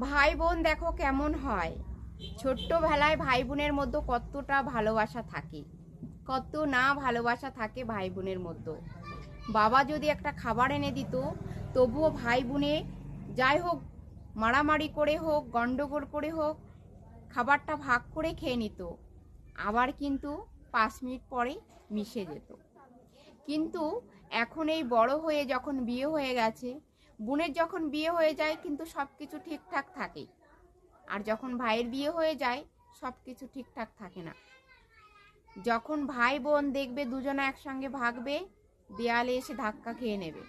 ভাই বোন দেখো কেমন হয়। ছোট্টবেলায় ভাই বোনের মধ্যে কতটা ভালোবাসা থাকে। কত না ভালোবাসা থাকে ভাই বোনের মধ্যে। বাবা যদি একটা খাবার এনে দিত, তবুও ভাই বোনে যাই হোক, মারামারি করে হোক, গন্ডগোল করে হোক, খাবারটা ভাগ করে খেয়ে নিত। আবার কিন্তু পাঁচ মিনিট পরে মিশে যেত। কিন্তু এখন এই বড় হয়ে যখন বিয়ে হয়ে গেছে বোনের যখন বিয়ে হয়ে যায়, কিন্তু সব কিছু ঠিকঠাক থাকে। আর যখন ভাইয়ের বিয়ে হয়ে যায় সব কিছু ঠিকঠাক থাকে না। যখন ভাই বোন দেখবে দুজনে একসঙ্গে ভাগবে, দেয়ালে এসে ধাক্কা খেয়ে নেবে।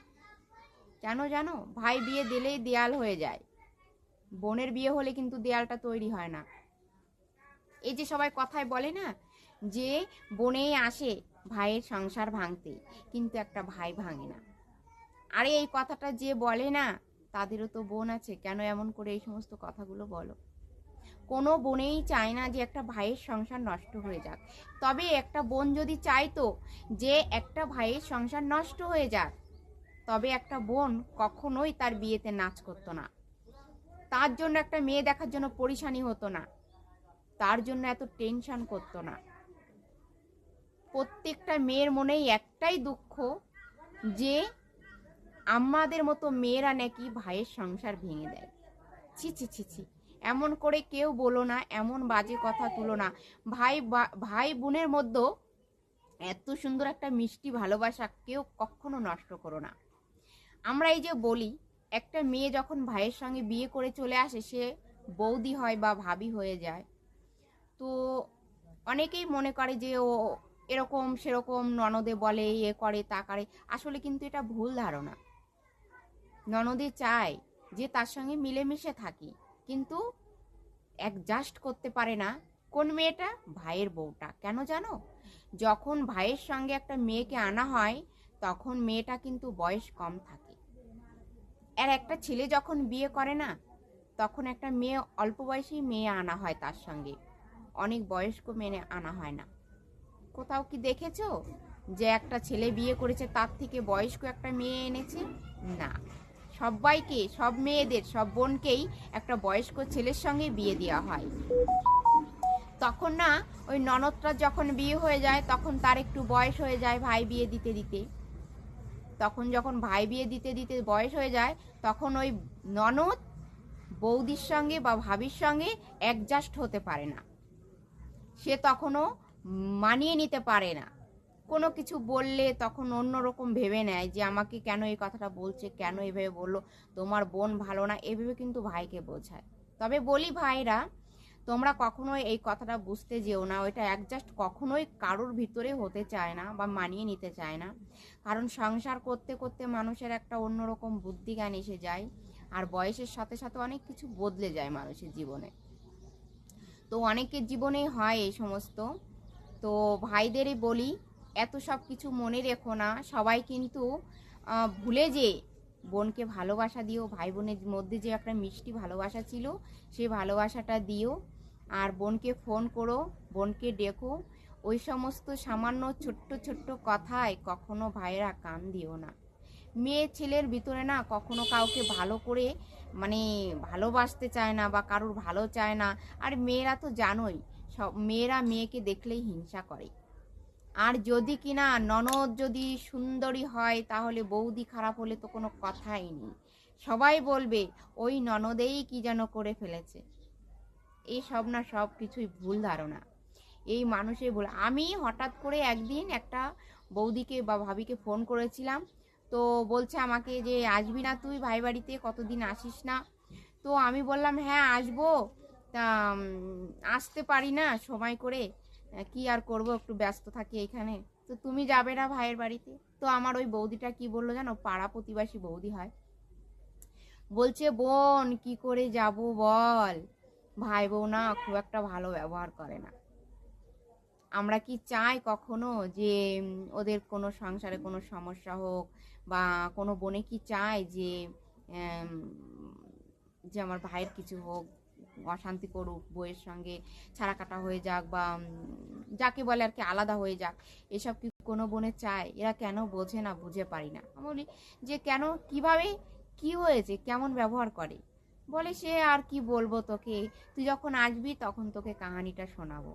কেন জানো, ভাই বিয়ে দিলেই দেয়াল হয়ে যায়। বোনের বিয়ে হলে কিন্তু দেয়ালটা তৈরি হয় না। এই যে সবাই কথায় বলে না যে, বোনেই আসে ভাইয়ের সংসার ভাঙতে, কিন্তু একটা ভাই ভাঙে না। আরে, এই কথাটা যে বলে না, তাদেরও তো বোন আছে। কেন এমন করে এই সমস্ত কথাগুলো বলো? কোনো বোনেই চায় না যে একটা ভাইয়ের সংসার নষ্ট হয়ে যাক। তবে একটা বোন যদি চাইতো যে একটা ভাইয়ের সংসার নষ্ট হয়ে যাক, তবে একটা বোন কখনোই তার বিয়েতে নাচ করতো না। তার জন্য একটা মেয়ে দেখার জন্য পরিশানি হতো না। তার জন্য এত টেনশন করতো না। প্রত্যেকটা মেয়ের মনেই একটাই দুঃখ যে আমাদের মতো মেয়েরা নাকি ভাইয়ের সংসার ভেঙে দেয়। ছি ছি ছি ছি। এমন করে কেউ বলো না, এমন বাজে কথা তুলো না। ভাই ভাই বোনের মধ্যেও এত সুন্দর একটা মিষ্টি ভালোবাসা কেউ কখনো নষ্ট করো না। আমরা এই যে বলি, একটা মেয়ে যখন ভাইয়ের সঙ্গে বিয়ে করে চলে আসে, সে বৌদি হয় বা ভাবি হয়ে যায়। তো অনেকেই মনে করে যে ও এরকম সেরকম ননদে বলে, এ করে, তা করে। আসলে কিন্তু এটা ভুল ধারণা। ননদে চায় যে তার সঙ্গে মিলেমিশে থাকি, কিন্তু অ্যাডজাস্ট করতে পারে না। কোন মেয়েটা? ভাইয়ের বউটা। কেন জানো? যখন ভাইয়ের সঙ্গে একটা মেয়েকে আনা হয়, তখন মেয়েটা কিন্তু বয়স কম থাকে। আর একটা ছেলে যখন বিয়ে করে না, তখন একটা মেয়ে অল্প বয়সী মেয়ে আনা হয় তার সঙ্গে। অনেক বয়স্ক মেনে আনা হয় না। কোথাও কি দেখেছ যে একটা ছেলে বিয়ে করেছে, তার থেকে বয়স্ক একটা মেয়ে এনেছে? না। সবাইকে সব মেয়েদের, সব বোনকেই একটা বয়স্ক ছেলের সঙ্গে বিয়ে দেওয়া হয়। তখন না, ওই ননদটা যখন বিয়ে হয়ে যায়, তখন তার একটু বয়স হয়ে যায় ভাই বিয়ে দিতে দিতে। তখন যখন ভাই বিয়ে দিতে দিতে বয়স হয়ে যায়, তখন ওই ননদ বৌদির সঙ্গে বা ভাবির সঙ্গে অ্যাডজাস্ট হতে পারে না। সে তখনও মানিয়ে নিতে পারে না। কোনো কিছু বললে তখন অন্যরকম ভেবে নেয় যে আমাকে কেন এই কথাটা বলছে, কেন এভাবে বলল, তোমার বোন ভালো না, এভাবে কিন্তু ভাইকে বোঝায়। তবে বলি ভাইরা, তোমরা কখনোই এই কথাটা বুঝতে যেও না, ওইটা অ্যাডজাস্ট কখনোই কারোর ভিতরে হতে চায় না বা মানিয়ে নিতে চায় না। কারণ সংসার করতে করতে মানুষের একটা অন্যরকম বুদ্ধি জ্ঞান এসে যায়, আর বয়সের সাথে সাথে অনেক কিছু বদলে যায় মানুষের জীবনে। তো অনেকের জীবনেই হয় এই সমস্ত। তো ভাইদেরই বলি এত সব কিছু মনে রেখো না। সবাই কিন্তু ভুলে যে বোনকে ভালোবাসা দিও ভাই বোনের মধ্যে যে একটা মিষ্টি ভালোবাসা ছিল সেই ভালোবাসাটা দিও। আর বোনকে ফোন করো, বোনকে ডেকো। ওই সমস্ত সামান্য ছোট্ট ছোট্ট কথায় কখনো ভাইয়েরা কান দিও না। মেয়ে ছেলের ভিতরে না কখনো কাউকে ভালো করে মানে ভালোবাসতে চায় না বা কারোর ভালো চায় না। আর মেয়েরা তো জানোই, সব, মেয়েরা মেয়েকে দেখলেই হিংসা করে। আর যদি কিনা ননদ যদি সুন্দরী হয়, তাহলে বৌদি খারাপ হলে তো কোনো কথাই নেই। সবাই বলবে, ওই ননদেই কি যেন করে ফেলেছে। এই সব না সব কিছুই ভুল ধারণা। এই মানুষের ভুল আমি হঠাৎ করে একদিন একটা বৌদিকে বা ভাবিকে ফোন করেছিলাম। তো বলছে আমাকে যে, আসবি না তুই ভাই বাড়িতে, কতদিন আসিস না? তো আমি বললাম হ্যাঁ আসব। তা আসতে পারি না সময় করে। কি আর করব? একটু ব্যস্ত থাকি এখানে তো তুমি যাবে না ভাইয়ের বাড়িতে? তো আমার ওই বৌদিটা কি বলল জানো? পাড়া প্রতিবাসী বৌদি হয়। বলছে, বোন, কি করে যাব বল? ভাই বউ না খুব একটা ভালো ব্যবহার করে না। আমরা কি চাই কখনো যে ওদের কোনো সংসারে কোনো সমস্যা হোক বা কোনো বোনে কি চায় যে যে আমার ভাইয়ের কিছু হোক অশান্তি করুক, বইয়ের সঙ্গে ছাড়া কাটা হয়ে যাক বা যাকে বলে আর কি আলাদা হয়ে যাক, এসব কি কোনো বোনে চায়? এরা কেন বোঝে না, বুঝে পারি না। আমি বলি যে কেন, কীভাবে, কি হয়েছে, কেমন ব্যবহার করে? বলে সে আর কি বলব তোকে? তুই যখন আসবি তখন তোকে কাহানিটা শোনাবো।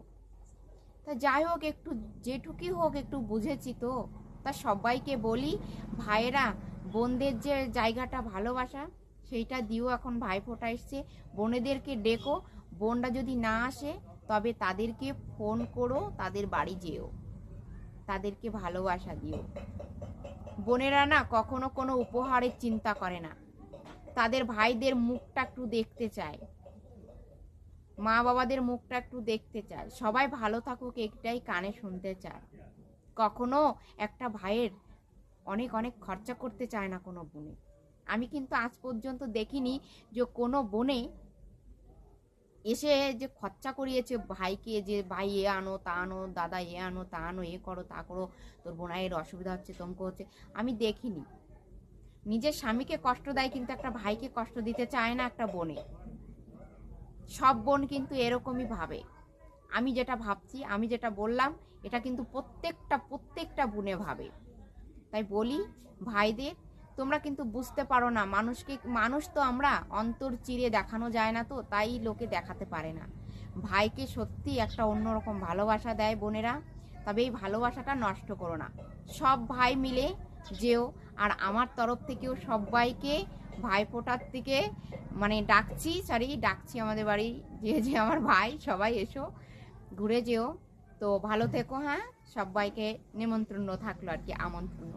তা যাই হোক, একটু যেটুকুই হোক একটু বুঝেছি তো। তা সবাইকে বলি, ভাইয়েরা, বোনদের যে জায়গাটা ভালোবাসা সেইটা দিও এখন ভাইফোঁটা এসছে। বোনেদেরকে ডেকো। বোনরা যদি না আসে, তবে তাদেরকে ফোন করো, তাদের বাড়ি যেও। তাদেরকে ভালোবাসা দিও। বোনেরা না কখনো কোনো উপহারের চিন্তা করে না। তাদের ভাইদের মুখটা একটু দেখতে চায়। মা বাবাদের মুখটা একটু দেখতে চায়। সবাই ভালো থাকুক, একটাই কানে শুনতে চায়। কখনো একটা ভাইয়ের অনেক অনেক খরচা করতে চায় না কোনো বোনে। আমি কিন্তু আজ পর্যন্ত দেখিনি যে কোনো বোনে এসে যে খরচা করিয়েছে, ভাইকে যে ভাই এ আনো, তা আনো, দাদা এ আনো, তা আনো, এ করো, তা করো, তোর বোনাইয়ের অসুবিধা হচ্ছে, তমকো হচ্ছে, আমি দেখিনি। নিজের স্বামীকে কষ্ট দেয় কিন্তু একটা ভাইকে কষ্ট দিতে চায় না একটা বোনে। সব বোন কিন্তু এরকমই ভাবে। আমি যেটা ভাবছি, আমি যেটা বললাম, এটা কিন্তু প্রত্যেকটা প্রত্যেকটা বোনে ভাবে। তাই বলি, ভাইদের তোমরা কিন্তু বুঝতে পারো না, মানুষকে, মানুষ তো আমরা অন্তর চিরে দেখানো যায় না তো, তাই লোকে দেখাতে পারে না। ভাইকে সত্যি একটা অন্যরকম ভালোবাসা দেয় বোনেরা, তবে এই ভালোবাসাটা নষ্ট করো না। সব ভাই মিলে যেও, আর আমার তরফ থেকেও সবাইকে ভাইফোঁটার থেকে মানে ডাকছি সরি ডাকছি আমাদের বাড়ি, যে যে আমার ভাই, সবাই এসো, ঘুরে যেও। তো ভালো থেকো হ্যাঁ? সবাইকে নিমন্ত্রণ থাকল আর কি, আমন্ত্রণ।